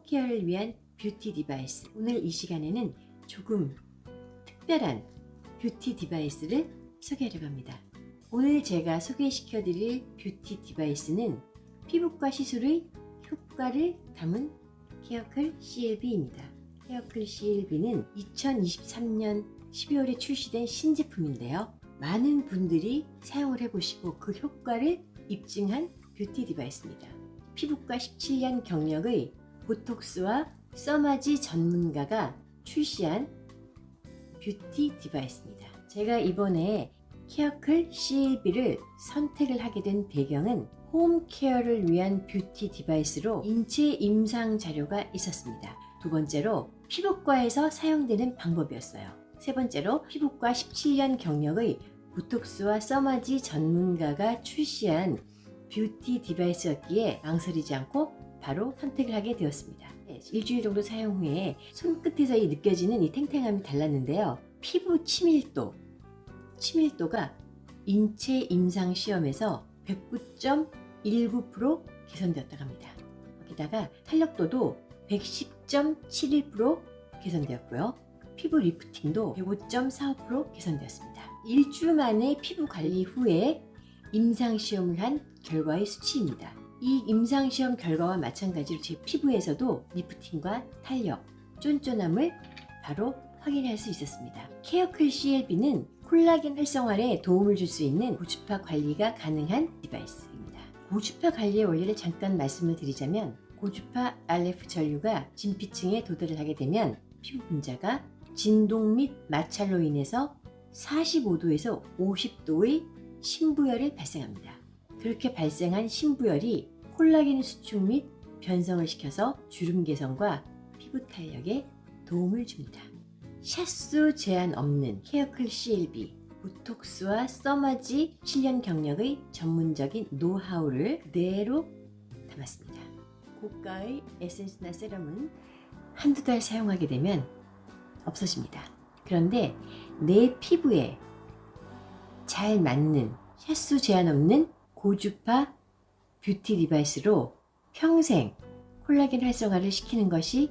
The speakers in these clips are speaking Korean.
홈케어를 위한 뷰티 디바이스. 오늘 이 시간에는 조금 특별한 뷰티 디바이스를 소개하려고 합니다. 오늘 제가 소개시켜 드릴 뷰티 디바이스는 피부과 시술의 효과를 담은 케어클 CLB입니다. 케어클 CLB는 2023년 12월에 출시된 신제품인데요. 많은 분들이 사용을 해보시고 그 효과를 입증한 뷰티 디바이스입니다. 피부과 17년 경력의 보톡스와 써마지 전문가가 출시한 뷰티 디바이스입니다. 제가 이번에 케어클 CLB를 선택을 하게 된 배경은 홈케어를 위한 뷰티 디바이스로 인체 임상 자료가 있었습니다. 두 번째로 피부과에서 사용되는 방법이었어요. 세 번째로 피부과 17년 경력의 보톡스와 써마지 전문가가 출시한 뷰티 디바이스였기에 망설이지 않고 바로 선택을 하게 되었습니다. 네, 일주일 정도 사용 후에 손끝에서 이 느껴지는 이 탱탱함이 달랐는데요. 피부 치밀도, 치밀도가 인체 임상 시험에서 109.19% 개선되었다고 합니다. 거기다가 탄력도도 110.71% 개선되었고요. 피부 리프팅도 105.45% 개선되었습니다. 일주 만에 피부 관리 후에 임상 시험을 한 결과의 수치입니다. 이 임상 시험 결과와 마찬가지로 제 피부에서도 리프팅과 탄력, 쫀쫀함을 바로 확인할 수 있었습니다. 케어클 CLB는 콜라겐 활성화에 도움을 줄 수 있는 고주파 관리가 가능한 디바이스입니다. 고주파 관리의 원리를 잠깐 말씀을 드리자면 고주파 RF 전류가 진피층에 도달을 하게 되면 피부 분자가 진동 및 마찰로 인해서 45도에서 50도의 신부열을 발생합니다. 그렇게 발생한 신부열이 콜라겐 수축 및 변성을 시켜서 주름 개선과 피부 탄력에 도움을 줍니다. 샷수 제한 없는 케어클 CLB, 보톡스와 써마지 7년 경력의 전문적인 노하우를 그대로 담았습니다. 고가의 에센스나 세럼은 한두 달 사용하게 되면 없어집니다. 그런데 내 피부에 잘 맞는 샷수 제한 없는 고주파 뷰티 디바이스로 평생 콜라겐 활성화를 시키는 것이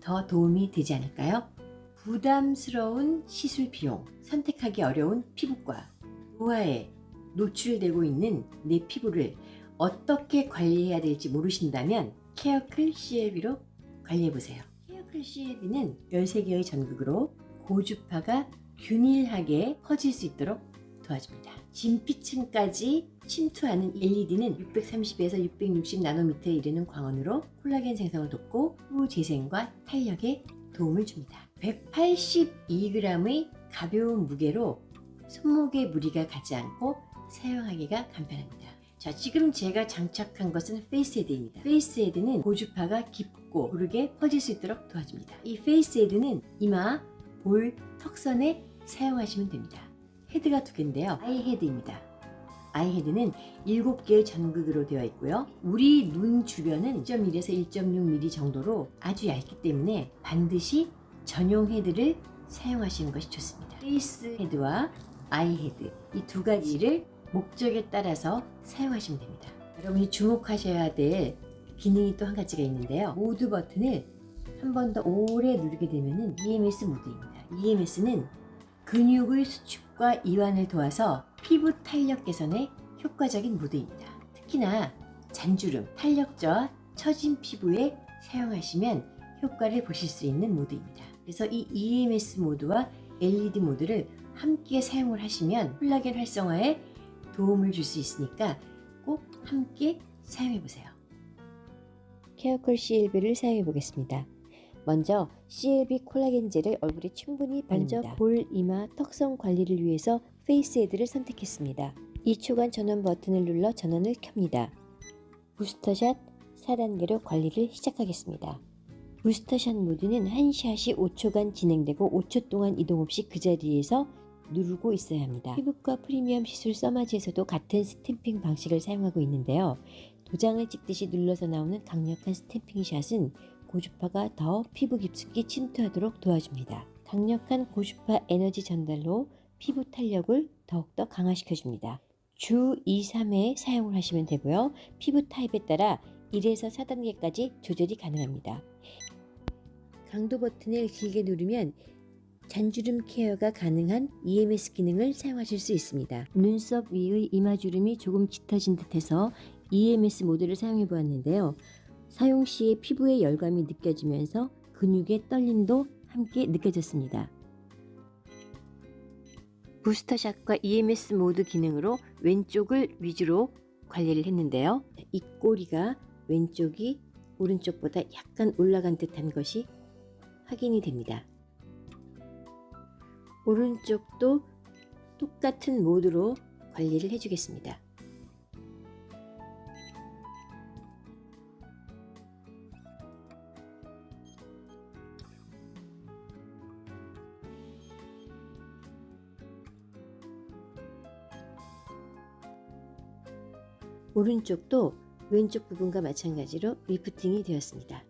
더 도움이 되지 않을까요? 부담스러운 시술 비용, 선택하기 어려운 피부과, 노화에 노출되고 있는 내 피부를 어떻게 관리해야 될지 모르신다면 케어클 CLB로 관리해보세요. 케어클 CLB는 13개의 전극으로 고주파가 균일하게 퍼질 수 있도록 도와줍니다. 진피층까지 침투하는 LED는 630에서 660 나노미터에 이르는 광원으로 콜라겐 생성을 돕고 피부 재생과 탄력에 도움을 줍니다. 182g의 가벼운 무게로 손목에 무리가 가지 않고 사용하기가 간편합니다. 자, 지금 제가 장착한 것은 페이스 헤드입니다. 페이스 헤드는 고주파가 깊고 고르게 퍼질 수 있도록 도와줍니다. 이 페이스 헤드는 이마, 볼, 턱선에 사용하시면 됩니다. 헤드가 두 개인데요. 아이 헤드입니다. 아이 헤드는 7개의 전극으로 되어 있고요. 우리 눈 주변은 1.1에서 1.6mm 정도로 아주 얇기 때문에 반드시 전용 헤드를 사용하시는 것이 좋습니다. 페이스 헤드와 아이 헤드 이 두 가지를 목적에 따라서 사용하시면 됩니다. 여러분이 주목하셔야 될 기능이 또 한 가지가 있는데요. 모드 버튼을 한 번 더 오래 누르게 되면 EMS 모드입니다. EMS는 근육의 수축 과 이완을 도와서 피부 탄력 개선에 효과적인 모드입니다. 특히나 잔주름, 탄력저하, 처진 피부에 사용하시면 효과를 보실 수 있는 모드입니다. 그래서 이 EMS 모드와 LED 모드를 함께 사용을 하시면 콜라겐 활성화에 도움을 줄 수 있으니까 꼭 함께 사용해 보세요. 케어콜 CLB를 사용해 보겠습니다. 먼저 CLB 콜라겐 젤을 얼굴에 충분히 바릅니다. 먼저 볼, 이마, 턱선 관리를 위해서 페이스 헤드를 선택했습니다. 2초간 전원 버튼을 눌러 전원을 켭니다. 부스터샷 4단계로 관리를 시작하겠습니다. 부스터샷 모드는 한 샷이 5초간 진행되고 5초 동안 이동 없이 그 자리에서 누르고 있어야 합니다. 피부과 프리미엄 시술 써마지에서도 같은 스탬핑 방식을 사용하고 있는데요. 도장을 찍듯이 눌러서 나오는 강력한 스탬핑 샷은 고주파가 더 피부 깊숙이 침투하도록 도와줍니다. 강력한 고주파 에너지 전달로 피부 탄력을 더욱더 강화시켜줍니다. 주 2, 3회 사용을 하시면 되고요. 피부 타입에 따라 1에서 4단계까지 조절이 가능합니다. 강도 버튼을 길게 누르면 잔주름 케어가 가능한 EMS 기능을 사용하실 수 있습니다. 눈썹 위의 이마주름이 조금 짙어진 듯해서 EMS 모드를 사용해 보았는데요. 사용 시에 피부에 열감이 느껴지면서 근육의 떨림도 함께 느껴졌습니다. 부스터샷과 EMS 모드 기능으로 왼쪽을 위주로 관리를 했는데요. 이 꼬리가 왼쪽이 오른쪽보다 약간 올라간 듯한 것이 확인이 됩니다. 오른쪽도 똑같은 모드로 관리를 해주겠습니다. 오른쪽도 왼쪽 부분과 마찬가지로 리프팅이 되었습니다.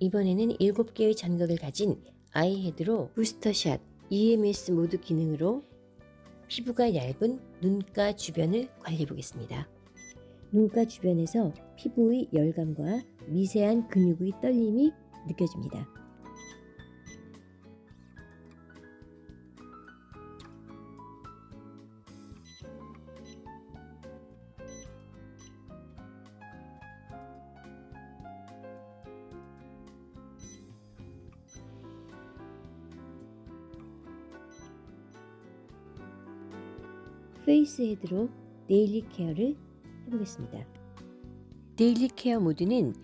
이번에는 7개의 장각을 가진 아이헤드로 부스터샷 EMS 모드 기능으로 피부가 얇은 눈가 주변을 관리해 보겠습니다. 눈가 주변에서 피부의 열감과 미세한 근육의 떨림이 느껴집니다. 페이스 헤드로 데일리 케어를 해보겠습니다. 데일리 케어 모드는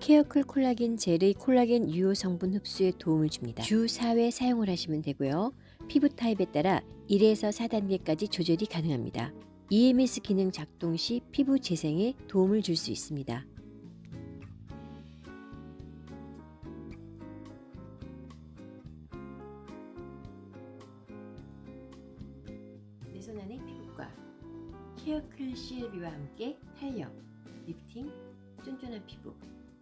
케어클 콜라겐 젤의 콜라겐 유효 성분 흡수에 도움을 줍니다. 주 4회 사용을 하시면 되고요. 피부 타입에 따라 1에서 4단계까지 조절이 가능합니다. EMS 기능 작동 시 피부 재생에 도움을 줄 수 있습니다. 내 손 안의 피부 과 케어클 CLB와 함께 탄력, 리프팅, 쫀쫀한 피부,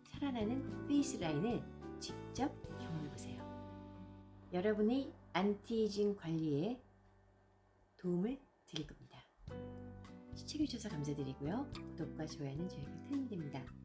살아나는 페이스 라인을 직접 경험해보세요. 여러분의 안티에이징 관리에 도움을 드릴 겁니다. 시청해주셔서 감사드리고요. 구독과 좋아요는 저에게 큰 힘이 됩니다.